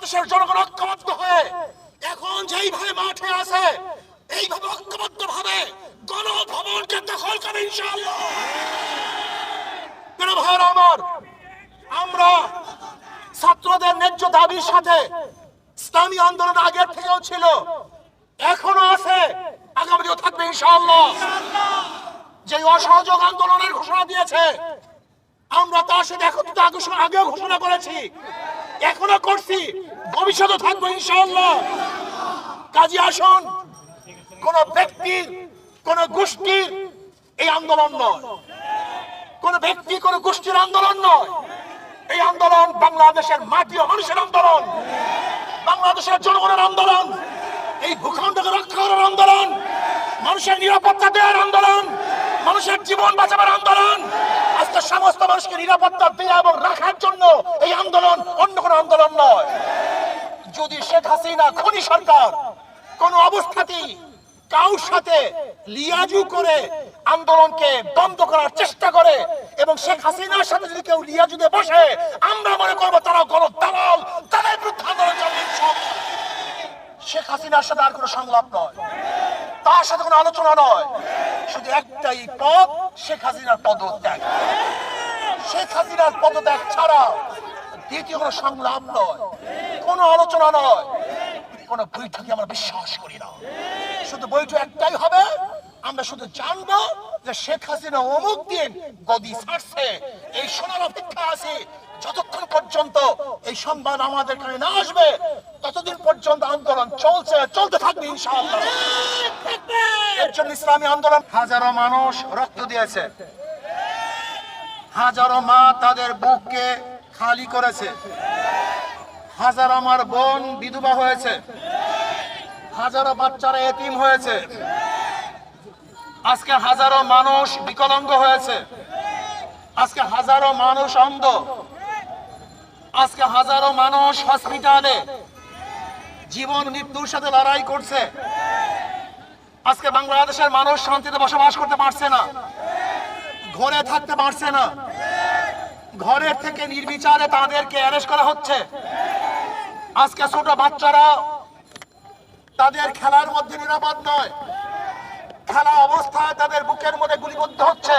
বাংলাদেশের জনগণ ঐক্যবদ্ধ হয়ে এখন যেইভাবে মাঠে আছে, এইভাবে ঐক্যবদ্ধ ভাবে গণভবনকে দখল করে ইনশাআল্লাহ। আমার, আমরা ছাত্রদের ন্যায্য দাবির সাথে ইসলামী আন্দোলন আগের থেকেও ছিল, এখনও আছে, আগামীতেও থাকবে ইনশাআল্লাহ। যে অসহযোগ আন্দোলনের ঘোষণা দিয়েছে, আমরা তার সাথে আগেও আগেও ঘোষণা করেছি, এখনও করছি। ভবিষ্যতে থাকব ইনশাআল্লাহ। কাজী আসুন, কোন ব্যক্তির কোন গোষ্ঠীর এই আন্দোলন নয়। কোন ব্যক্তি, কোন গোষ্ঠীর আন্দোলন নয়। এই আন্দোলন বাংলাদেশের মাটি ও মানুষের আন্দোলন, বাংলাদেশের জনগণের আন্দোলন, এই ভূখণ্ডকে রক্ষা করার আন্দোলন, মানুষের নিরাপত্তা দেওয়ার আন্দোলন, মানুষের জীবন বাঁচাবার আন্দোলন, আজকে সমস্ত মানুষকে নিরাপত্তা দেওয়া এবং রাখার জন্য এই আন্দোলন অন্য কোনো আন্দোলন নয়। যদি শেখ হাসিনা, খনি সরকার, কোন অবস্থাতেই কাউর সাথে লিয়াজু করে আন্দোলনকে বন্ধ করার চেষ্টা করে এবং শেখ হাসিনার সাথে যদি কেউ লিয়াজুতে বসে, আমরা মনে করব তারা গণ দালাল তাদের বিরুদ্ধে আন্দোলন চালিয়ে। শেখ হাসিনার সাথে আর কোনো সংলাপ নয়, তার সাথে কোনো আলোচনা নয়, শুধু একটাই পদ শেখ হাসিনার পদত্যাগ শেখ হাসিনার পদত্যাগ ছাড়া দ্বিতীয় কোনো সংলাপ নয় কোনো আলোচনা নয়। কোনো বৈঠকে আমরা বিশ্বাস করি না। শুধু বৈঠক একটাই হবে। আমরা শুধু জানব যে শেখ হাসিনা অমুক দিন গদি ছাড়ছে। এই শোনার অপেক্ষা আছে। যতক্ষণ পর্যন্ত এই সংবাদ আমাদের কাছে না আসবে, ততদিন পর্যন্ত আন্দোলন চলছে, চলতে থাকবে ইনশাআল্লাহ। এর জন্য ইসলামী আন্দোলন হাজারো মানুষ রক্ত দিয়েছে। হাজারো মা তাদের বুককে খালি করেছে। হাজার আমার বোন বিধবা হয়েছে। হাজারো বাচ্চারা এতিম হয়েছে। আজকে হাজারো মানুষ বিকলাঙ্গ হয়েছে। আজকে হাজারো মানুষ অন্ধ। আজকে হাজারো মানুষ হসপিটালে জীবন মৃত্যুর সাথে লড়াই করছে। আজকে বাংলাদেশের মানুষ শান্তিতে বসবাস করতে পারছে না। ঘরে থাকতে পারছে না। ঘরের থেকে নির্বিচারে তাদেরকে অ্যারেস্ট করা হচ্ছে। আজকে ছোট বাচ্চারা তাদের খেলার মধ্যে নিরাপদ নয়। খেলা অবস্থায় তাদের বুকের মধ্যে গুলিবদ্ধ হচ্ছে।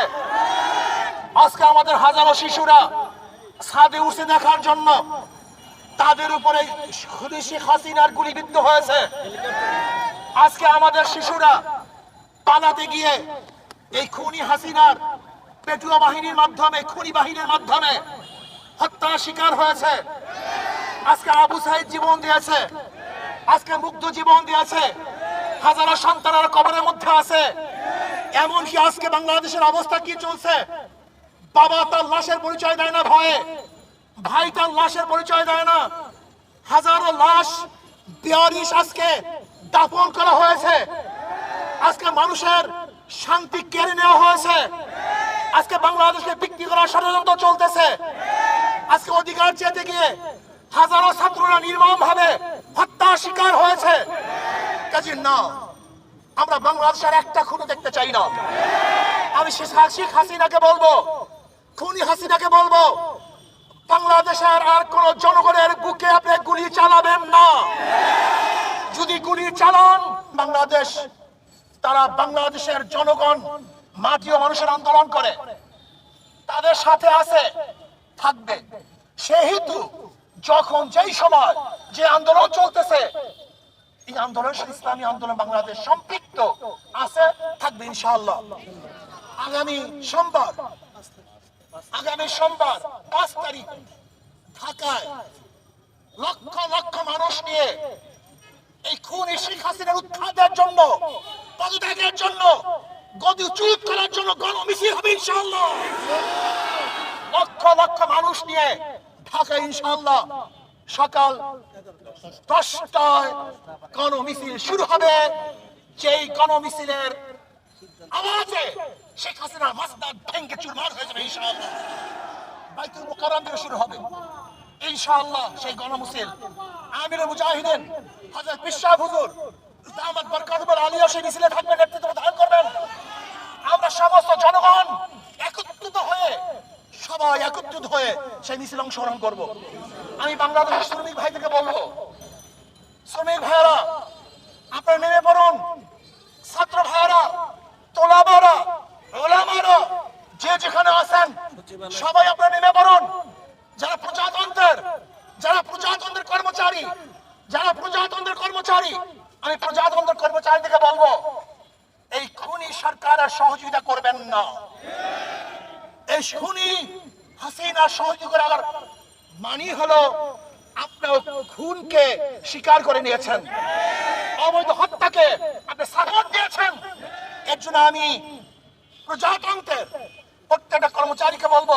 আজকে আমাদের হাজারো শিশুরা ছাদে উঠে দেখার জন্য তাদের উপরে শেখ হাসিনার গুলিবিদ্ধ হয়েছে। আজকে আমাদের শিশুরা পালাতে গিয়ে এই খুনি হাসিনার পেটুয়া বাহিনীর মাধ্যমে, খুনি বাহিনীর মাধ্যমে হত্যার শিকার হয়েছে। আজকে আবু সাইদ জীবন দিয়েছে। আজকে মুগ্ধ জীবন দিয়েছে। হাজারো সন্তানের কবরের মধ্যে আছে। এমনকি আজকে বাংলাদেশের অবস্থা কি চলছে? বাবা তার লাশের পরিচয় দেয় না ভয়ে। ভাই তার লাশের পরিচয় দেয় না। হাজারো লাশ, বিয়ারিশ আজকে দাফন করা হয়েছে। আজকে মানুষের শান্তি কেড়ে নেওয়া হয়েছে। আজকে বাংলাদেশকে বিক্রি করার ষড়যন্ত্র চলতেছে। আজকে অধিকার চেতে গিয়ে হাজারো ছাত্ররা নির্মম ভাবে হত্যার শিকার হয়েছে। কাজে, না। আমরা বাংলাদেশের একটা খুন দেখতে চাই না। আমি শেখ হাসিনাকে বলব, খুনি হাসিনাকে বলব বাংলাদেশের আর কোন জনগণের বুকে আপনি গুলি চালাবেন না। যদি গুলি চালান, বাংলাদেশ তারা বাংলাদেশের জনগণ মাটিও মানুষের আন্দোলন করে। তাদের সাথে আছে, থাকবে। সেহেতু যখন যেই সময় যে আন্দোলন চলতেছে, এই আন্দোলন ইসলামী আন্দোলন, বাংলাদেশ সম্পৃক্ত আছে, থাকবে ইনশাআল্লাহ। আগামী সোমবার আগামী সোমবার, পাঁচ তারিখ, ঢাকায় লক্ষ লক্ষ মানুষ নিয়ে এই খুনি শেখ হাসিনার উৎখাতের জন্য, পদত্যাগের জন্য, গদি চুপ করার জন্য গণ মিছিল হবে ইনশাআল্লাহ। লক্ষ লক্ষ মানুষ নিয়ে ঢাকা ইনশাআল্লাহ। সকাল দশটায় শুরু হবে। যেই গণ মিছিলের আওয়াজে শেখ মাসদার ভেঙ্গে চুরমার হয়ে যাবে বাইতুল শুরু হবে। ইনশাআল্লাহ সেই আমিরুল মুজাহিদিন, হযরত বিশাহ হুজুর দামাত বরকাতুল আলিয়া মিছিলে থাকবেন, নেতৃত্ব দান করবেন। আমরা সমস্ত জনগণ সবাই একত্রিত হয়ে সেই মিছিল অংশগ্রহণ করব। আমি বাংলাদেশের শ্রমিক ভাইদেরকে বলব, শ্রমিক ভাইয়েরা, আপনারা নেমে পড়ুন। ছাত্র ভাইয়েরা, তোলাবারা, ওলামারা, যে যেখানে আছেন, সবাই আপনারা নেমে পড়ুন। যারা প্রজাতন্ত্রের যারা প্রজাতন্ত্রের কর্মচারী, যারা প্রজাতন্ত্রের কর্মচারী, আমি প্রজাতন্ত্রের কর্মচারীদেরকে বলব, এই খুনি সরকার আর সহযোগিতা করবেন না। এই খুনি হাসিনা সহযোগিতা করার মানি হলো আপনার খুনকে স্বীকার করে নিয়েছেন। অবৈধ হত্যাকে আপনি সাপোর্ট দিয়েছেন। এর জন্য আমি প্রজাতন্ত্রের প্রত্যেকটা কর্মচারীকে বলব,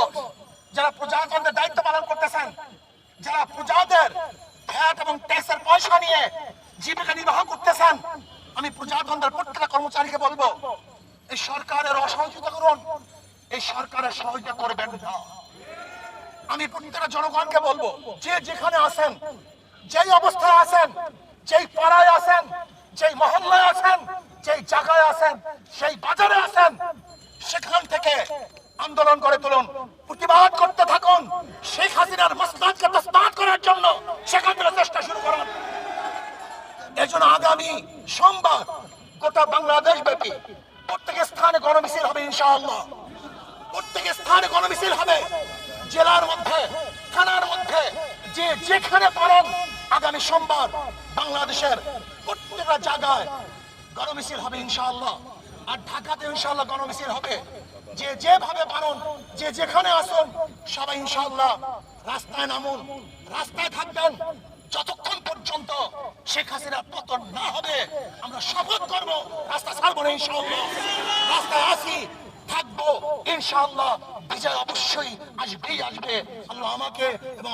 যারা প্রজাতন্ত্রের দায়িত্ব পালন করতেছেন, যারা প্রজাদের ভ্যাট এবং ট্যাক্সের পয়সা নিয়ে জীবিকা নির্বাহ করতেছেন, আমি প্রজাতন্ত্রের প্রত্যেকটা কর্মচারীকে বলব, এই সরকারের অসহযোগিতা করুন, এই সরকারের সহযোগিতা করবেন না। আমি প্রত্যেকটা জনগণকে বলব, যে যেখানে আছেন, যেই অবস্থায় আছেন, যেই পাড়ায় আছেন, যেই মহল্লায় আছেন, যেই জায়গায় আছেন, সেই বাজারে আছেন, সেখান থেকে আন্দোলন করে তুলুন, প্রতিবাদ করতে থাকুন, শেখ হাসিনার মসনাদকে তসমাত করার জন্য সেখান থেকে চেষ্টা শুরু করুন। এজন্য আগামী সোমবার গোটা বাংলাদেশ ব্যাপী প্রত্যেক স্থানে গণমিছিল হবে ইনশাআল্লাহ। প্রত্যেক স্থানে গণমিছিল হবে। জেলার মধ্যে, থানার মধ্যে, যে যেখানে পারেন, আগামী সোমবার বাংলাদেশের প্রত্যেকটা জায়গায় গণমিছিল হবে ইনশাআল্লাহ। আর ঢাকাতে ইনশাআল্লাহ গণমিছিল হবে। যে যেভাবে পারেন, যে যেখানে আসুন সবাই ইনশাআল্লাহ রাস্তায় নামুন, রাস্তায় থাকবেন। যতক্ষণ পর্যন্ত শেখ হাসিনার পতন না হবে, আমরা শপথ করব, রাস্তা ছাড়বো না ইনশাআল্লাহ। রাস্তায় আসি থাকব ইনশাআল্লাহ। বিজয় অবশ্যই আসবেই আসবে। আল্লাহ আমাকে এবং